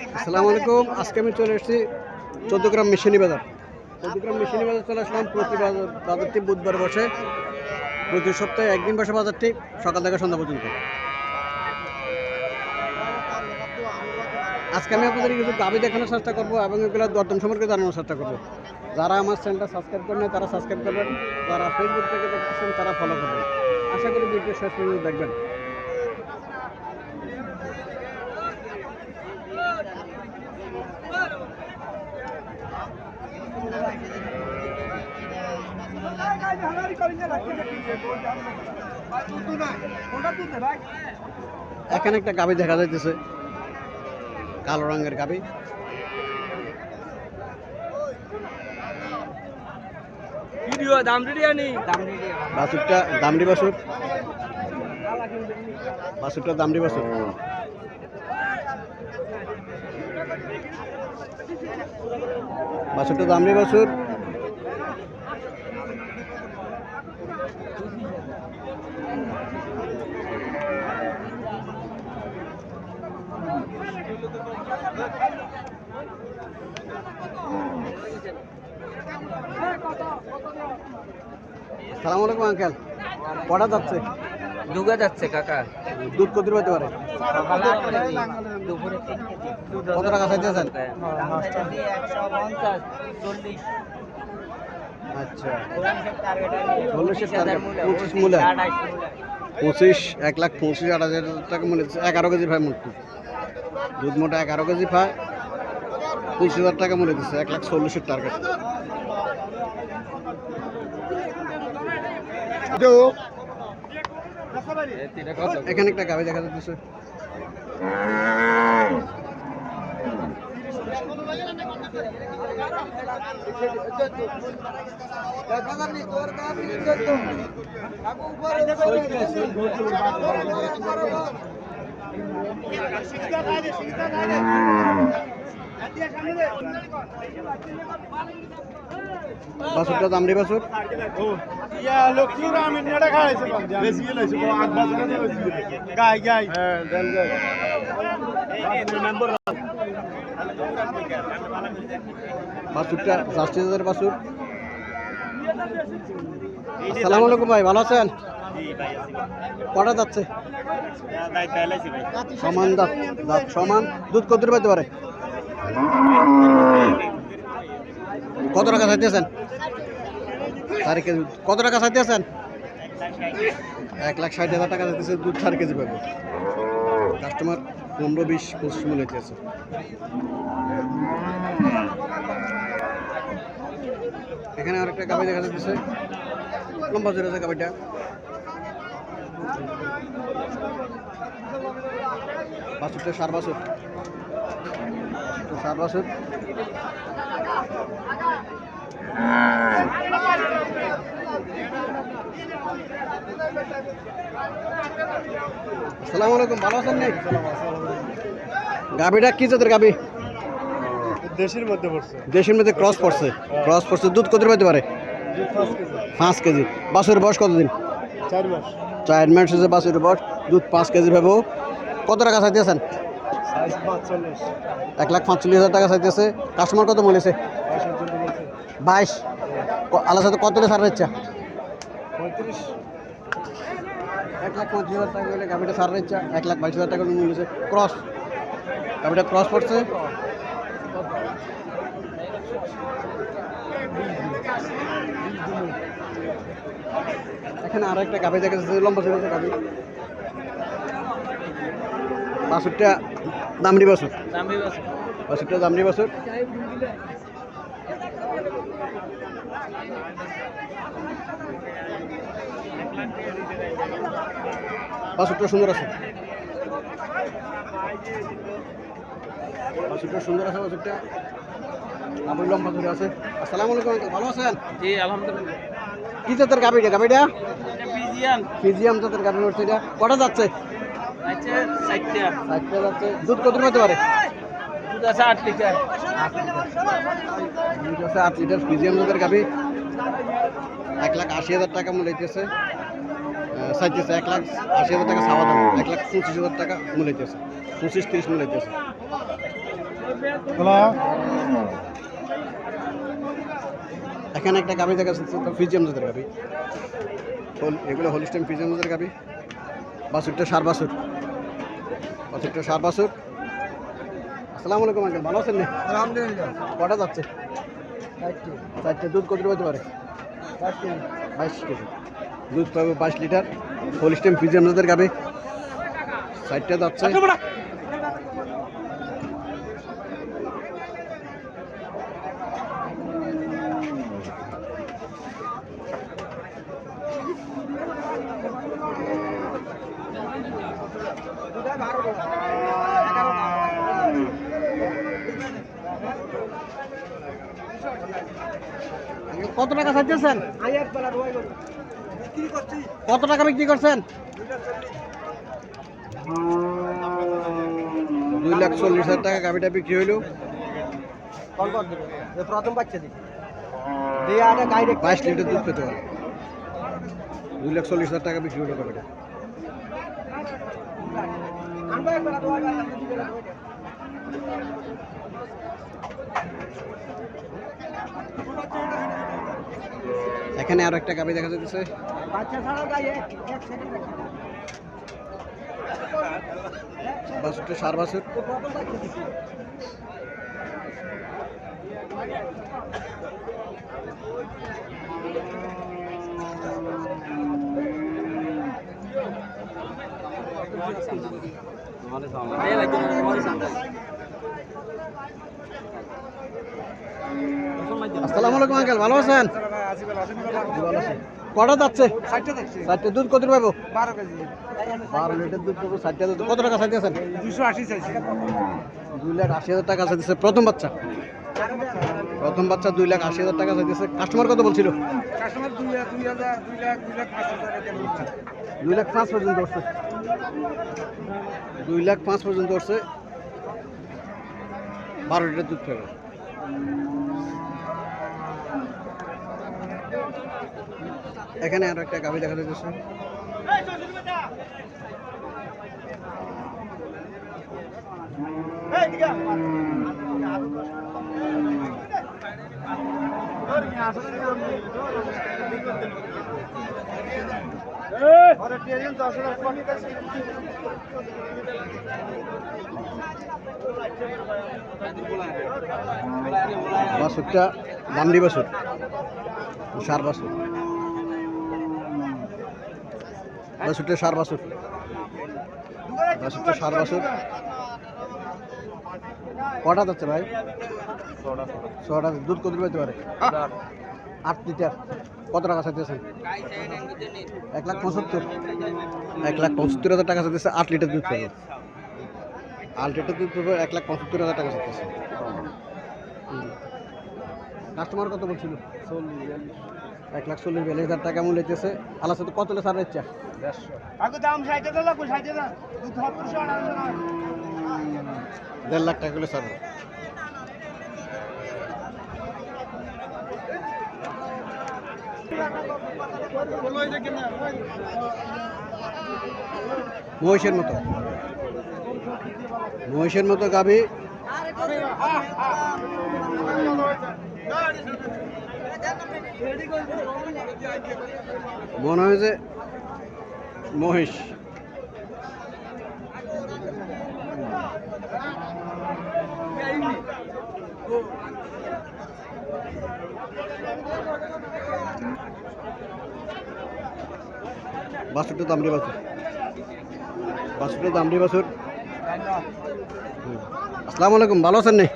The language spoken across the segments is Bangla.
আসসালামু আলাইকুম। আজকে আমি চলে এসেছি চোদ্দগ্রাম মিশনি বাজার। চোদ্দগ্রাম মিশনি বাজার চলে আসলাম। প্রতি বাজার বাজারটি বুধবার বসে। প্রতি সপ্তাহে একদিন বসে বাজারটি। সকাল থেকে সন্ধ্যা পর্যন্ত। আজকে আমি আপনাদের কিছু দাবি দেখানোর চেষ্টা করব এবং এগুলো দরদাম সম্পর্কে জানানোর চেষ্টা করব। যারা আমার চ্যানেলটা সাবস্ক্রাইব করেন তারা সাবস্ক্রাইব করবেন। যারা ফেসবুক থেকে দেখতেছেন, তারা ফলো করবেন। আশা করি ভিডিও শেষ পর্যন্ত দেখবেন। এখানে একটা গাবি দেখা যাইতেছে। কালো রঙের গাবি। বাসুরটা দামড়ি বাসুর বাসুরটা দামড়ি বাসুর বাসুরটা দামড়ি বাসুর সালাম আলাইকুম আঙ্কেল কটা যাচ্ছে দুগা যাচ্ছে কাকা দুধ কত পাইতে পারে। কত টাকা চাইতেছেন। আচ্ছা পঁচিশ মূল্য, পঁচিশ মূল্য। মূল্য। এক লাখ পঁচিশ আট হাজার টাকা হচ্ছে এগারো কেজি ভাই মোট দুধ মোটা এগারো কেজি পায় পঁচিশ হাজার টাকা মনে দিচ্ছে এক লাখ চল্লিশের টার্গেট এখানে একটা গাড়ি দেখা যাচ্ছে। বাসুরটা দামড়ি বাসুর গাই গাই। বাসুরটা জাস্টিসের বাসুর আসসালামু আলাইকুম ভাই ভালো আছেন? কটা যাচ্ছে? সমান দাঁত দাঁত সমান। দুধ কত পাইতে পারে? কত টাকা চাইতেছেন? চারি কেজি কত টাকা চাইতেছেন? এক লাখ ষাট হাজার টাকা চাইতেছে, দুধ চার কেজি পাবে। কাস্টমার পনেরো বিশ পঁচিশ মূল্য আছে এখানে আর একটা গাবি দেখা যাচ্ছে। লম্বা জোরে আছে গাবিটা বাছুরটা সার বাছুরটা সার বাছুর। আসসালামু আলাইকুম ভালো আছেন নি গাবিটা কি জাতের গাবি দেশের মধ্যে পড়ছে। দেশের মধ্যে ক্রস পড়ছে। ক্রস পড়ছে দুধ কত পাইতে পারে? পাঁচ কেজি। বয়স কতদিন? চার মাস। চার মাস হচ্ছে বয়স। দুধ পাঁচ কেজি ভাবো কত টাকা চাইতেছেন? এক লাখ পাঁচচল্লিশ হাজার টাকা চাইতেছে। কাস্টমার কত বলেছে বলছে বাইশ। আল্লাহ সাথে কত সার ইচ্ছা এক লাখ পঁচিশ হাজার টাকা হলে গাড়িটা সার ইচ্ছা এক লাখ বাইশ হাজার টাকা মূল্য ক্রস গাড়িটা ক্রস পড়ছে। এখানে আরও একটা গাভি দেখা যাচ্ছে লম্বা গাভি। বাছুরটা দামড়ি বাছুর। দামি বাসু। বাছুরটা দামড়ি বাছুর। বাছুরটা সুন্দর আছে। বাছুরটা সুন্দর আছে বাছুরটা গাভি লম্বা ধরে আছে। আসসালামু আলাইকুম ভালো আছেন? জি আলহামদুলিল্লাহ। কি জাতের ফিজিয়াম হচ্ছে এটা। কটা যাচ্ছে চারটা। চারটে যাচ্ছে। দুধ কত হতে পারে? দুধ আছে আট লিটার। দুধ আছে আট লিটার। ফিজিয়াম জাতের গাভি এক লাখ আশি হাজার টাকা মূল্য হইতেছে চাইতেছে এক লাখ আশি হাজার টাকা চাওয়া দাম। এক লাখ পঁচিশ হাজার টাকা মূল্য হইতেছে পঁচিশ তিরিশ মূল্য হইতেছে এখানে একটা গাভি দেখা যাচ্ছে তো ফিজিয়াম জাতের গাভি। এগুলো হোলিস্টেম ফিজিয়াম জাতের গাভি। বাসুরটা সার বাসুর। বাসুরটা সার বাসুর আসসালামু আলাইকুম আঙ্কেল ভালো আছেন না? আলহামদুলিল্লাহ। কটা যাচ্ছে? চারটে। দুধ কত পেতে পারে? বাইশ কেজি। দুধ পাবে বাইশ লিটার। হোলিস্টেম ফিজিয়াম আপনাদের গাবে চারটে যাচ্ছে। কত টাকা চাইতেছেন? কত টাকা বিক্রি করছেন? দুই লাখ চল্লিশ হাজার টাকা গাভিটা বিক্রি হইল। প্রথম বাচ্চা দিই বাইশ লিটার দুধ পেতে পারে। দুই লাখ চল্লিশ হাজার টাকা বিক্রি হইল গাভিটা। এখানে আর একটা গাভি দেখা যাচ্ছে বাচ্চা ছাড়া যাই এক এক সেকেন্ড বাসুরটা সার বাসুর। প্রথম বাচ্চা দিচ্ছি আলাইকুম ভালো আছেন? কটা দুধ বারো লিটার দুধ দুধ। কত টাকা চাইতেছেন দুই লাখ আশি হাজার টাকা চাইতেছে। প্রথম বাচ্চা? প্রথম বাচ্চা দুই লাখ আশি হাজার টাকা কাস্টমার কত বলছিল? কাস্টমার দুই লাখ, দুই হাজার দুই লাখ দুই লাখ পাঁচ হাজার। দুই লাখ পাঁচ পর্যন্ত উঠছে দুই লাখ পাঁচ পর্যন্ত উঠছে বারো লিটার দুধ পাবে এখানে আরও একটা গাভি দেখা যাচ্ছে। বাসুরটা দামড়ি বাসুর। সার বাসুর। বাসুরটা সার বাসুর। বাসুরটা সার বাসুর। কটা যাচ্ছে ভাই? ছটা দুধ কত পেতে পারে? আট লিটার। কত টাকা চাইতেছেন এক লাখ পঁচাত্তর। এক লাখ পঁচাত্তর হাজার টাকা চাইতেছে আট লিটার দুধ পাবে। আট লিটার দুধ পাবে এক লাখ পঁচাত্তর হাজার টাকা চাইতেছে। কাস্টমার কত বলছিল? এক লাখ চল্লিশ বিয়াল্লিশ হাজার টাকা মূল্য হইতেছে আলাদা সাথে কত হলে সার ইচ্ছা দেড় লাখ টাকা হলে সার মহিষের মতো। মহিষের মতো গাবি মনে হয় যে মহিষ। বাসুরটা দামড়ি বাসুর বাসুরটা দামড়ি বাসুর। আসসালামু আলাইকুম ভালো আছেন নি?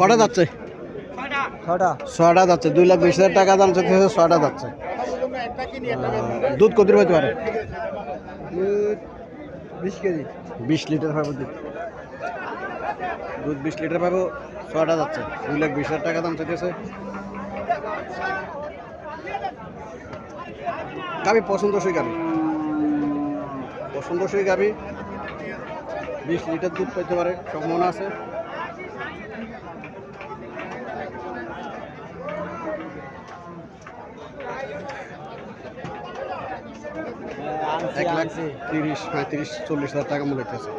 কটা যাচ্ছে? ছটা যাচ্ছে দুই লাখ বিশ হাজার টাকা দাম চাইতেছে ছটা যাচ্ছে। দুধ কত হতে পারে? বিশ কেজি। বিশ লিটার পাবো দুধ। দুধ বিশ লিটার পাবো ছটা যাচ্ছে দুই লাখ বিশ হাজার টাকা দাম চাইতেছে গাবি পছন্দসই গাবি। পছন্দসই গাবি। বিশ লিটার দুধ পাইতে পারে সম্ভাবনা আছে। এক লাখ তিরিশ, পঁয়ত্রিশ, চল্লিশ হাজার টাকা মূল্য হইতেছে